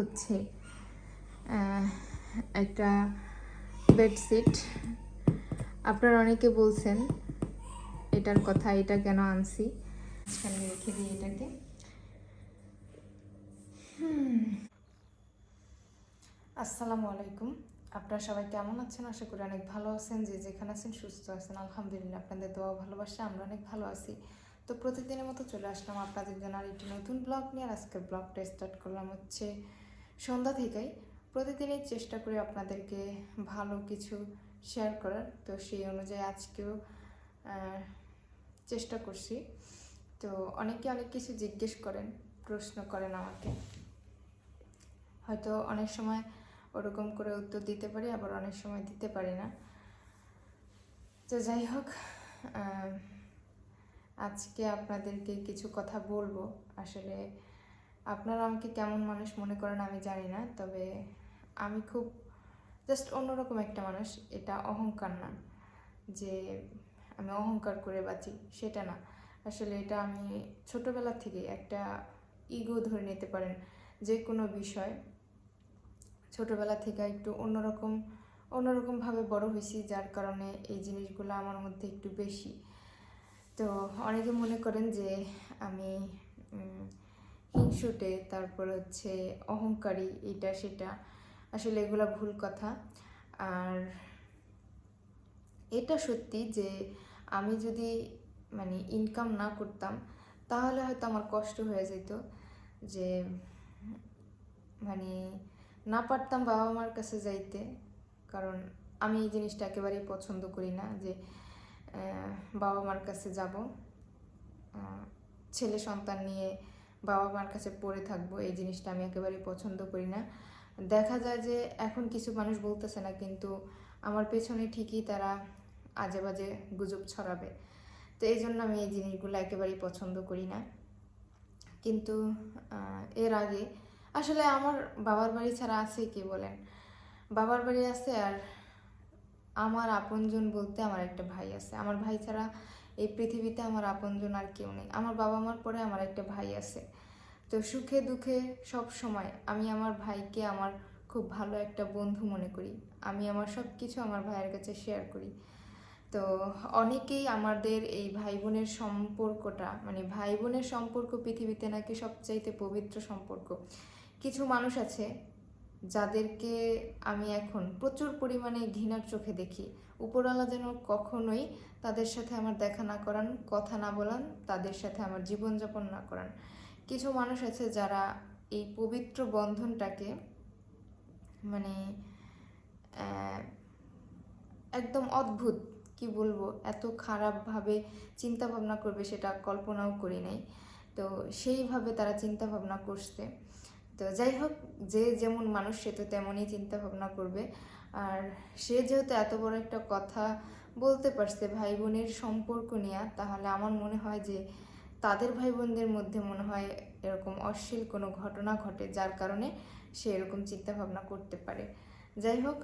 হচ্ছে একটা বেডশিট আপনারা অনেকে বলছেন, এটার কথা, এটা কেন আনছি? রেখে দিই এটাকে। আসসালামু আলাইকুম। আপনারা সবাই কেমন আছেন? আশা করি অনেক ভালো আছেন। যে যেখানে আছেন, সুস্থ আছেন। আলহামদুলিল্লাহ, আপনাদের দোয়া ভালোবাসা আমরা অনেক ভালো আছি। তো প্রতিদিনের মতো চলে আসলাম আপনাদের জন্য আর একটি নতুন ব্লগ নিয়ে। আর আজকের ব্লগটা স্টার্ট করলাম হচ্ছে সন্ধ্যা থেকেই প্রতিদিনই চেষ্টা করি আপনাদেরকে ভালো কিছু শেয়ার করার। তো সেই অনুযায়ী আজকেও চেষ্টা করছি। তো অনেকে অনেক কিছু জিজ্ঞেস করেন, প্রশ্ন করেন আমাকে। হয়তো অনেক সময় ওরকম করে উত্তর দিতে পারি, আবার অনেক সময় দিতে পারি না। তো যাই হোক আজকে আপনাদেরকে কিছু কথা বলব। আসলে আপনারা আমাকে কেমন মানুষ মনে করেন আমি জানি না, তবে আমি খুব জাস্ট অন্যরকম একটা মানুষ, এটা অহংকার না, যে আমি অহংকার করে বাঁচি, সেটা না। আসলে এটা আমি ছোটবেলা থেকে একটা ইগো ধরে নিতে পারেন, যে কোনো বিষয়। ছোটবেলা থেকে একটু অন্যরকম অন্যরকমভাবে বড় হয়েছি, যার কারণে এই জিনিসগুলো আমার মধ্যে একটু বেশি। তো অনেকে মনে করেন যে আমি হিংসুটে, তারপর হচ্ছে অহংকারী এটা সেটা। আসলে এগুলো ভুল কথা। আর এটা সত্যি যে আমি যদি মানে ইনকাম না করতাম, তাহলে হয়তো আমার কষ্ট হয়ে যেত যে মানে না পারতাম বাবা মার কাছে যাইতে। কারণ আমি এই জিনিসটা একেবারেই পছন্দ করি না যে বাবা মার কাছে যাব। ছেলে সন্তান নিয়ে বাবা মার কাছে পড়ে থাকব, এই জিনিসটা আমি একেবারেই পছন্দ করি না। দেখা যায় যে এখন কিছু মানুষ বলতেছে না, কিন্তু আমার পেছনে ঠিকই তারা আজে বাজে গুজব ছড়াবে। তো এই জন্য আমি এই জিনিসগুলো একেবারেই পছন্দ করি না। কিন্তু এর আগে, আসলে আমার বাবার বাড়ি ছাড়া আছে কি বলেন? বাবার বাড়ি আছে আর আমার আপনজন বলতে আমার একটা ভাই আছে। আমার ভাই ছাড়া এই পৃথিবীতে আমার আপনজন আর কেউ নেই। আমার বাবা মার পরে আমার একটা ভাই আছে। তো সুখে দুঃখে সব সময় আমি আমার ভাইকে আমার খুব ভালো একটা বন্ধু মনে করি। আমি আমার সব কিছু আমার ভাইয়ের কাছে শেয়ার করি। তো অনেকেই আমাদের এই ভাই বোনের সম্পর্কটা মানে ভাই বোনের সম্পর্ক পৃথিবীতে নাকি সবচাইতে পবিত্র সম্পর্ক। কিছু মানুষ আছে যাদেরকে আমি এখন প্রচুর পরিমাণে ঘৃণার চোখে দেখি। উপরওয়ালা যেন কখনোই তাদের সাথে আমার দেখা না করান, কথা না বলান, তাদের সাথে আমার জীবনযাপন না করান। কিছু মানুষ আছে যারা এই পবিত্র বন্ধনটাকে মানে একদম অদ্ভুত, কি বলব, এত খারাপভাবে চিন্তা ভাবনা করবে সেটা কল্পনাও করি নাই। তো সেইভাবে তারা চিন্তা ভাবনা করছে। তো যাই হোক, যে যেমন মানুষ, সে তো তেমনই চিন্তা ভাবনা করবে। আর সে যেহেতু এত বড় একটা কথা বলতে পারছে ভাই বোনের সম্পর্ক নিয়ে, তাহলে আমার মনে হয় যে তাদের ভাই বোনদের মধ্যে মনে হয় এরকম অশ্লীল কোনো ঘটনা ঘটে, যার কারণে সে এরকম চিন্তা ভাবনা করতে পারে। যাই হোক,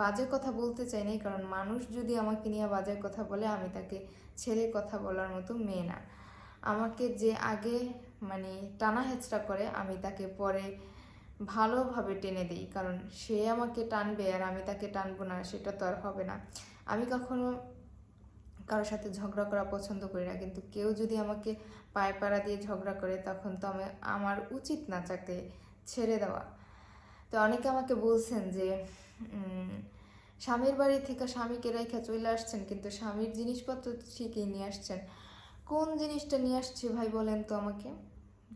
বাজে কথা বলতে চাই নাই, কারণ মানুষ যদি আমাকে নিয়ে বাজে কথা বলে, আমি তাকে ছেড়ে কথা বলার মতো মেয়ে না। আমাকে যে আগে মানে টানা হেঁচড়া করে, আমি তাকে পরে ভালোভাবে টেনে দিই। কারণ সে আমাকে টানবে আর আমি তাকে টানবো না, সেটা তো আর হবে না। আমি কখনো কারোর সাথে ঝগড়া করা পছন্দ করি না, কিন্তু কেউ যদি আমাকে পায়ে পাড়া দিয়ে ঝগড়া করে, তখন তো আমি, আমার উচিত না তাকে ছেড়ে দেওয়া। তো অনেকে আমাকে বলছেন যে স্বামীর বাড়ি থেকে স্বামীকে রেখে চলে আসছেন, কিন্তু স্বামীর জিনিসপত্র ঠিকই নিয়ে আসছেন। কোন জিনিসটা নিয়ে আসছে ভাই বলেন তো আমাকে?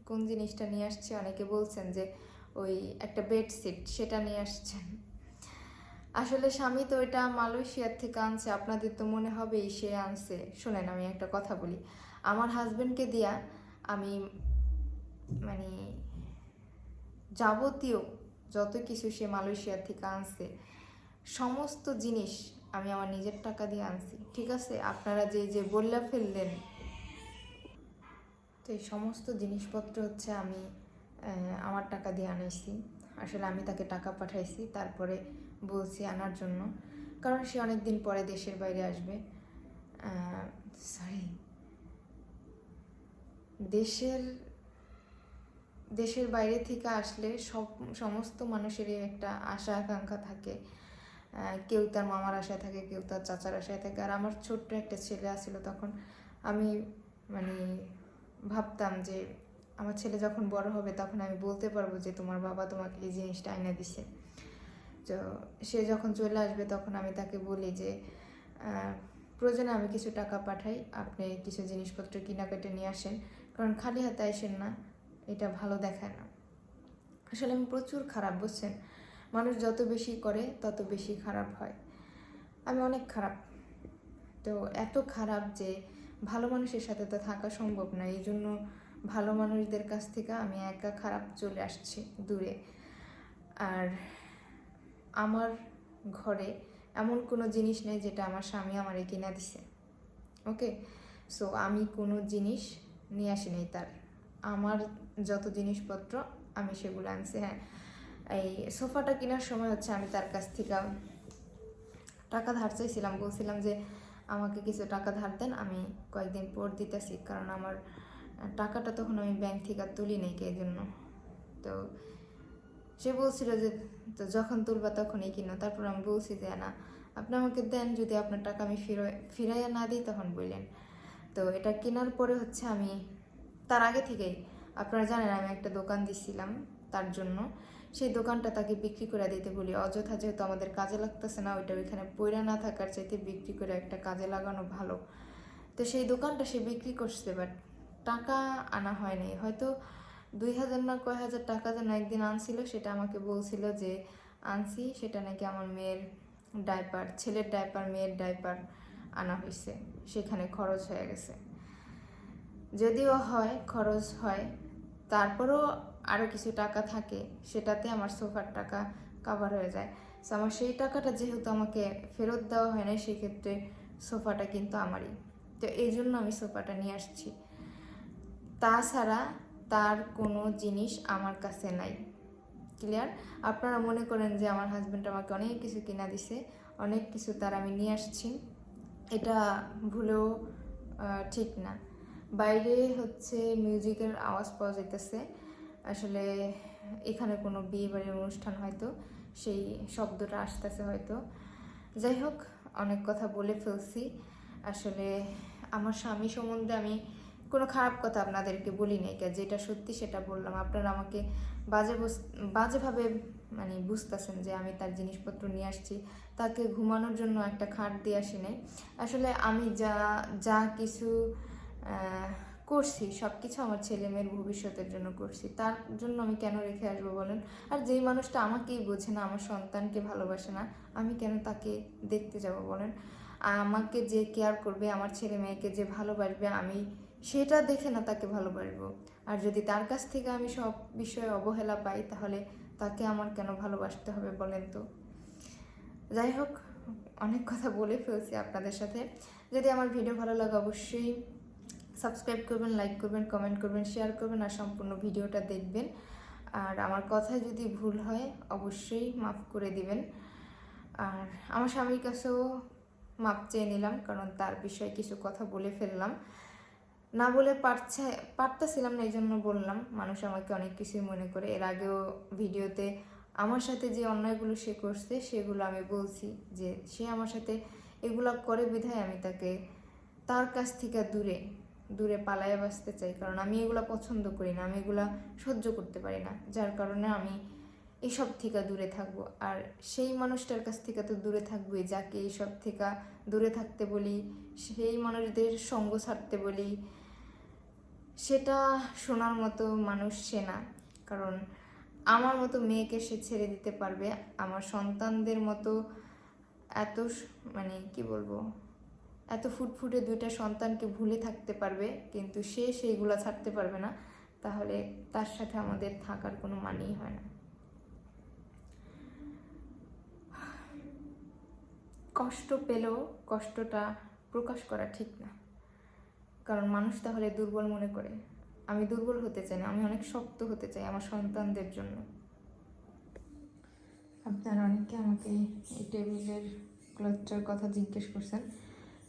কোন জিনিসটা নিয়ে আসছে? অনেকে বলছেন যে ওই একটা বেডশিট সেটা নিয়ে আসছেন। আসলে স্বামী তো এটা মালয়েশিয়ার থেকে আনছে, আপনাদের তো মনে হবেই সে আনছে। শোনেন, আমি একটা কথা বলি। আমার হাজবেন্ডকে দিয়া আমি মানে যাবতীয় যত কিছু সে মালয়েশিয়া থেকে আনছে, সমস্ত জিনিস আমি আমার নিজের টাকা দিয়ে আনছি। ঠিক আছে? আপনারা যে যে বললা ফেললেন তো এই সমস্ত জিনিসপত্র হচ্ছে আমি আমার টাকা দিয়ে আনাইছি। আসলে আমি তাকে টাকা পাঠাইছি, তারপরে বলছি আনার জন্য। কারণ সে অনেক দিন পরে দেশের বাইরে আসবে। সরি দেশের দেশের বাইরে থেকে আসলে সব, সমস্ত মানুষেরই একটা আশা, আকাঙ্ক্ষা থাকে। কেউ তার মামার আশায় থাকে, কেউ তার চাচার আশায় থাকে। আর আমার ছোট্ট একটা ছেলে আসছিল তখন আমি মানে ভাবতাম যে আমার ছেলে যখন বড় হবে তখন আমি বলতে পারব যে তোমার বাবা তোমাকে এই জিনিসটা এনে দিছে। তো সে যখন চলে আসবে তখন আমি তাকে বলি যে প্রয়োজনে আমি কিছু টাকা পাঠাই, আপনি কিছু জিনিসপত্র কেনাকাটা নিয়ে আসেন, কারণ খালি হাতে আসেন না, এটা ভালো দেখায় না। আসলে আমি প্রচুর খারাপ, বুঝছেন? মানুষ যত বেশি করে তত বেশি খারাপ হয়। আমি অনেক খারাপ। তো এত খারাপ যে ভালো মানুষের সাথে তো থাকা সম্ভব না, এই জন্য ভালো মানুষদের কাছ থেকে আমি একা খারাপ চলে আসছি দূরে। আর আমার ঘরে এমন কোনো জিনিস নেই যেটা আমার স্বামী আমারে কিনা দিছে, ওকে? সো আমি কোনো জিনিস নিয়ে আসি নাই তার। আমার যত জিনিসপত্র আমি সেগুলো আনছি হ্যাঁ। এই সোফাটা কেনার সময় হচ্ছে আমি তার কাছ থেকে টাকা ধার চাইছিলাম, বলছিলাম যে আমাকে কিছু টাকা ধার দেন, আমি কয়েকদিন পর দিতেছি। কারণ আমার টাকাটা তখন আমি ব্যাংক থেকে আর তুলি নাই এই জন্য। তো সে বলছিল যে, তো যখন তুলবা তখনই কিনো। তারপর আমি বলছি যে, না, আপনি আমাকে দেন, যদি আপনার টাকা আমি ফিরাই ফিরাইয়া না দিই তখন বললেন। তো এটা কেনার পরে হচ্ছে আমি, তার আগে থেকেই, আপনারা জানেন আমি একটা দোকান দিছিলাম তার জন্য। সেই দোকানটা তাকে বিক্রি করে দিতে বলি। অযথা যেহেতু আমাদের কাজে লাগতেছে না, ওইটা ওইখানে পয়রা না থাকার চাইতে বিক্রি করে একটা কাজে লাগানো ভালো। তো সেই দোকানটা সে বিক্রি করছে বাট টাকা আনা হয়নি। হয়তো দুই হাজার না কয় হাজার টাকা যেন একদিন আনছিল, সেটা আমাকে বলছিল যে, আনছি। সেটা নাকি আমার মেয়ের ডাইপার ছেলের ডাইপার মেয়ের ডাইপার আনা হয়েছে সেখানে খরচ হয়ে গেছে। যদিও হয়, খরচ হয়। তারপরেও আরও কিছু টাকা থাকে, সেটাতে আমার সোফার টাকা কাভার হয়ে যায়। সো আমার সেই টাকাটা যেহেতু আমাকে ফেরত দেওয়া হয় না সেক্ষেত্রে সোফাটা কিন্তু আমারই। তো এই জন্য আমি সোফাটা নিয়ে আসছি। তাছাড়া তার কোনো জিনিস আমার কাছে নাই। ক্লিয়ার আপনারা মনে করেন যে আমার হাজব্যান্ড আমাকে অনেক কিছু কিনা দিছে, অনেক কিছু তার আমি নিয়ে আসছি। এটা ভুলেও ঠিক না। বাইরে হচ্ছে মিউজিকের আওয়াজ পাওয়া যাইতেছে। আসলে এখানে কোনো বিয়ে বাড়ির অনুষ্ঠান হয়তো, সেই শব্দটা আসতেছে হয়তো। যাই হোক, অনেক কথা বলে ফেলছি। আসলে আমার স্বামী সম্বন্ধে আমি কোনো খারাপ কথা আপনাদেরকে বলি নাই যেটা সত্যি সেটা বললাম। আপনারা আমাকে বাজে বাজেভাবে মানে বুঝতেছেন যে আমি তার জিনিসপত্র নিয়ে আসছি। তাকে ঘুমানোর জন্য একটা খাট দিয়ে আসি নাই। আসলে আমি যা যা কিছু করছি সব কিছু আমার ছেলে মেয়ের ভবিষ্যতের জন্য করছি। তার জন্য আমি কেন রেখে আসব বলেন? আর যেই মানুষটা আমাকেই বোঝে না, আমার সন্তানকে ভালোবাসে না, আমি কেন তাকে দেখতে যাব বলেন? আমাকে যে কেয়ার করবে, আমার ছেলে মেয়েকে যে ভালোবাসবে, আমি সেটা দেখে না তাকে ভালোবাসবো। আর যদি তার কাছ থেকে আমি সব বিষয়ে অবহেলা পাই, তাহলে তাকে আমার কেন ভালোবাসতে হবে বলেন তো? যাই হোক, অনেক কথা বলে ফেলছি আপনাদের সাথে। যদি আমার ভিডিও ভালো লাগে, অবশ্যই সাবস্ক্রাইব করবেন, লাইক করবেন, কমেন্ট করবেন, শেয়ার করবেন আর সম্পূর্ণ ভিডিওটা দেখবেন। আর আমার কথায় যদি ভুল হয়, অবশ্যই মাফ করে দিবেন। আর আমার স্বামীর কাছেও মাপ চেয়ে নিলাম, কারণ তার বিষয়ে কিছু কথা বলে ফেললাম। না বলে পারছে, পারতেছিলাম না এই জন্য বললাম, মানুষ আমাকে অনেক কিছুই মনে করে। এর আগেও ভিডিওতে আমার সাথে যে অন্যায়গুলো সে করছে, সেগুলো আমি বলছি যে, সে আমার সাথে এগুলো করে বিধায় আমি তাকে, তার কাছ থেকে দূরে দূরে পালাইয়া বাঁচতে চাই, কারণ আমি এগুলো পছন্দ করি না, আমি এগুলা সহ্য করতে পারি না, যার কারণে আমি এইসব থেকে দূরে থাকব। আর সেই মানুষটার কাছ থেকে তো দূরে থাকবোই, যাকে এইসব থেকে দূরে থাকতে বলি, সেই মানুষদের সঙ্গ ছাড়তে বলি, সেটা শোনার মতো মানুষ সে না। কারণ আমার মতো মেয়েকে সে ছেড়ে দিতে পারবে, আমার সন্তানদের মতো এত মানে কি বলব? এত ফুটফুটে দুইটা সন্তানকে ভুলে থাকতে পারবে, কিন্তু সে সেইগুলো ছাড়তে পারবে না, তাহলে তার সাথে আমাদের থাকার কোনো মানেই হয় না। কষ্ট পেলেও কষ্টটা প্রকাশ করা ঠিক না। কারণ মানুষ তাহলে দুর্বল মনে করে। আমি দুর্বল হতে চাই না, আমি অনেক শক্ত হতে চাই আমার সন্তানদের জন্য। আপনারা অনেকে আমাকে এই টেবিলের ক্লথটার কথা জিজ্ঞেস করছেন।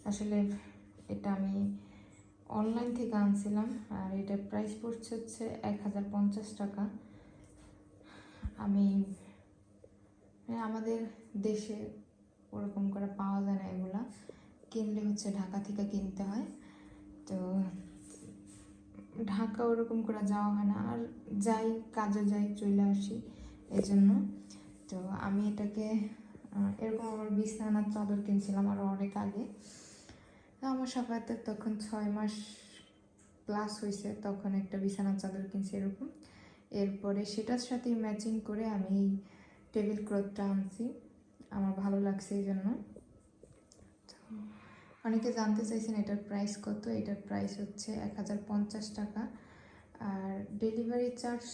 আসলে এটা আমি অনলাইন থেকে আনছিলাম, আর এটার প্রাইস পড়ছে হচ্ছে এক হাজার পঞ্চাশ টাকা। আমি মানে আমাদের দেশে ওরকম করে পাওয়া যায় না এগুলা। কিনলে হচ্ছে ঢাকা থেকে কিনতে হয়। তো ঢাকা ওরকম করে যাওয়া হয় না, আর যাই, কাজে যাই, চলে আসি এই জন্য তো আমি এটাকে এরকম আমার বিছানার চাদর কিনছিলাম আরও অনেক আগে। আমার সাফাতে তখন ছয় মাস প্লাস হয়েছে তখন একটা বিছানার চাদর কিনছি এরকম। এরপরে সেটার সাথে ম্যাচিং করে আমি এই টেবিল ক্লথটা আনছি। আমার ভালো লাগছে এই জন্য। অনেকে জানতে চাইছেন এটার প্রাইস কত? এটার প্রাইস হচ্ছে এক হাজার পঞ্চাশ টাকা। আর ডেলিভারি চার্জ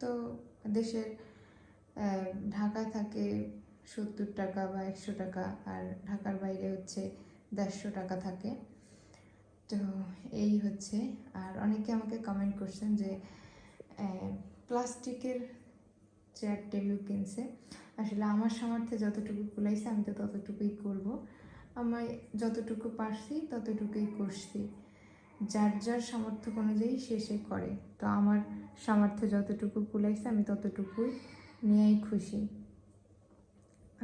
তো দেশের ঢাকায় থাকে সত্তর টাকা বা একশো টাকা আর ঢাকার বাইরে হচ্ছে দেড়শো টাকা থাকে। তো এই হচ্ছে। আর অনেকে আমাকে কমেন্ট করছেন যে প্লাস্টিকের চেয়ার টেবিল কিনছে। আসলে আমার সামর্থ্যে যতটুকু কুলাইছে আমি তো ততটুকুই করব। আমার যতটুকু পারছি ততটুকুই করছি। যার যার সামর্থ্য অনুযায়ী সে সে করে। তো আমার সামর্থ্য যতটুকু কুলাইছে আমি ততটুকুই নিয়েই খুশি।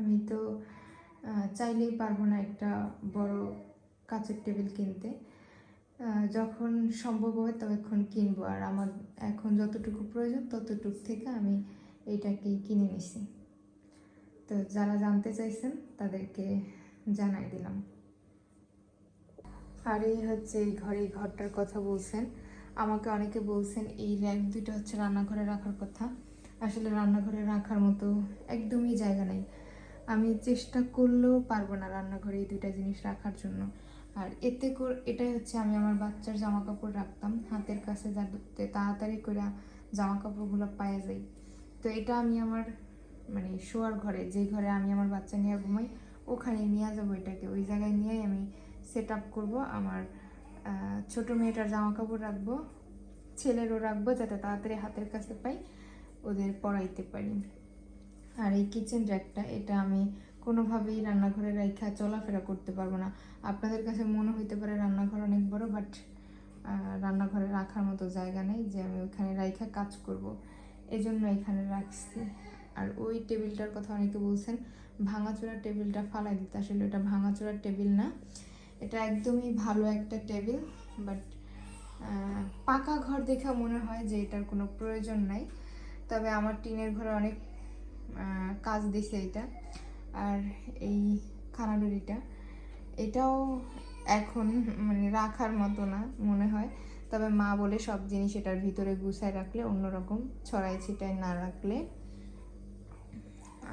আমি তো চাইলেই পারব না একটা বড় কাচের টেবিল কিনতে। যখন সম্ভব হয় তখন কিনবো। আর আমার এখন যতটুকু প্রয়োজন ততটুকু থেকে আমি এইটাকেই কিনে নিছি। তো যারা জানতে চাইছেন তাদেরকে জানাই দিলাম। আর এই হচ্ছে এই ঘরে ঘরটার কথা বলছেন। আমাকে অনেকে বলছেন, এই র্যাক দুটো হচ্ছে রান্নাঘরে রাখার কথা। আসলে রান্নাঘরে রাখার মতো একদমই জায়গা নেই। আমি চেষ্টা করলেও পারব না রান্নাঘরে এই দুইটা জিনিস রাখার জন্য। আর এতে করে এটাই হচ্ছে আমি আমার বাচ্চার জামা কাপড় রাখতাম, হাতের কাছে যাতে তাড়াতাড়ি করে জামা কাপড়গুলো পাওয়া যায়। তো এটা আমি আমার মানে শোয়ার ঘরে, যে ঘরে আমি আমার বাচ্চা নিয়ে ঘুমাই ওখানে নিয়ে যাব এটাকে। ওই জায়গায় নিয়েই আমি সেট আপ করব, আমার ছোট মেয়েটার জামা কাপড় রাখব, ছেলেরও রাখব যাতে তাড়াতাড়ি হাতের কাছে পাই, ওদের পড়াইতে পারি। আর এই কিচেন র্যাকটা এটা আমি কোনোভাবেই রান্নাঘরে রাইখা চলাফেরা করতে পারব না। আপনাদের কাছে মনে হইতে পারে রান্নাঘর অনেক বড় বাট রান্নাঘরে রাখার মতো জায়গা নেই যে আমি ওইখানে রাইখা কাজ করব। এই জন্য এখানে রাখছি। আর ওই টেবিলটার কথা অনেকে বলছেন ভাঙাচোরা টেবিলটা ফালাই দিতে। আসলে ওটা ভাঙাচোরা টেবিল না। এটা একদমই ভালো একটা টেবিল বাট পাকা ঘর দেখা মনে হয় যে এটার কোনো প্রয়োজন নাই। তবে আমার টিনের ঘরে অনেক কাজ দিছে এটা। আর এই খানাডুরিটা এটাও এখন মানে রাখার মতো না মনে হয়। তবে মা বলে সব জিনিস এটার ভিতরে গুছায় রাখলে, অন্যরকম ছড়াই ছিটাই না রাখলে।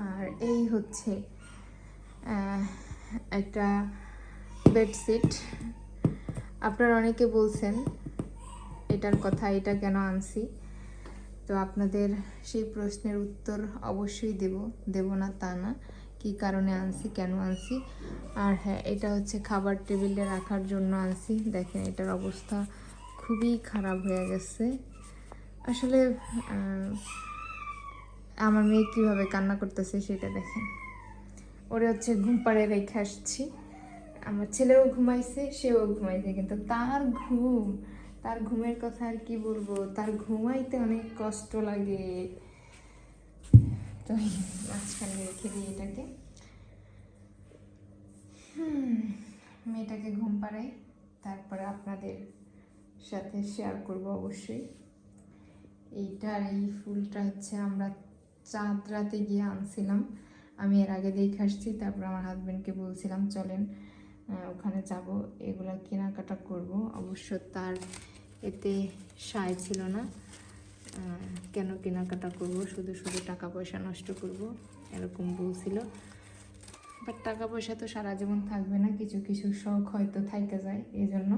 আর এই হচ্ছে একটা বেডশিট। আপনারা অনেকে বলছেন, এটার কথা, এটা কেন আনছি? তো আপনাদের সেই প্রশ্নের উত্তর অবশ্যই দেব। দেব না তা না। কী কারণে আনছি, কেন আনছি? আর হ্যাঁ এটা হচ্ছে খাবার টেবিলে রাখার জন্য আনছি। দেখেন, এটার অবস্থা খুবই খারাপ হয়ে গেছে। আসলে আমার মেয়ে কীভাবে কান্না করতেছে সেটা দেখেন। ওরে হচ্ছে ঘুম পাড়ে রেখে আসছি। আমার ছেলেও ঘুমাইছে, সেও ঘুমাইছে, কিন্তু তার ঘুম তার ঘুমের কথা আর কি বলব? তার ঘুমাইতে অনেক কষ্ট লাগে। তো মাঝখানে রেখে দিই এটাকে। মেয়েটাকে ঘুম পাড়াই। তারপরে আপনাদের সাথে শেয়ার করব অবশ্যই। এইটার এই ফুলটা হচ্ছে আমরা চাঁদ রাতে গিয়ে আনছিলাম। আমি এর আগে দেখে আসছি, তারপর আমার হাজব্যান্ডকে বলছিলাম, চলেন ওখানে যাব, এগুলো কেনাকাটা করব। অবশ্য তার এতে সায় ছিল না। কেন কেনাকাটা করব? শুধু শুধু টাকা পয়সা নষ্ট করব, এরকম বলছিল। বাট টাকা পয়সা তো সারা জীবন থাকবে না, কিছু কিছু শখ হয়তো থাইকে যায় এই জন্য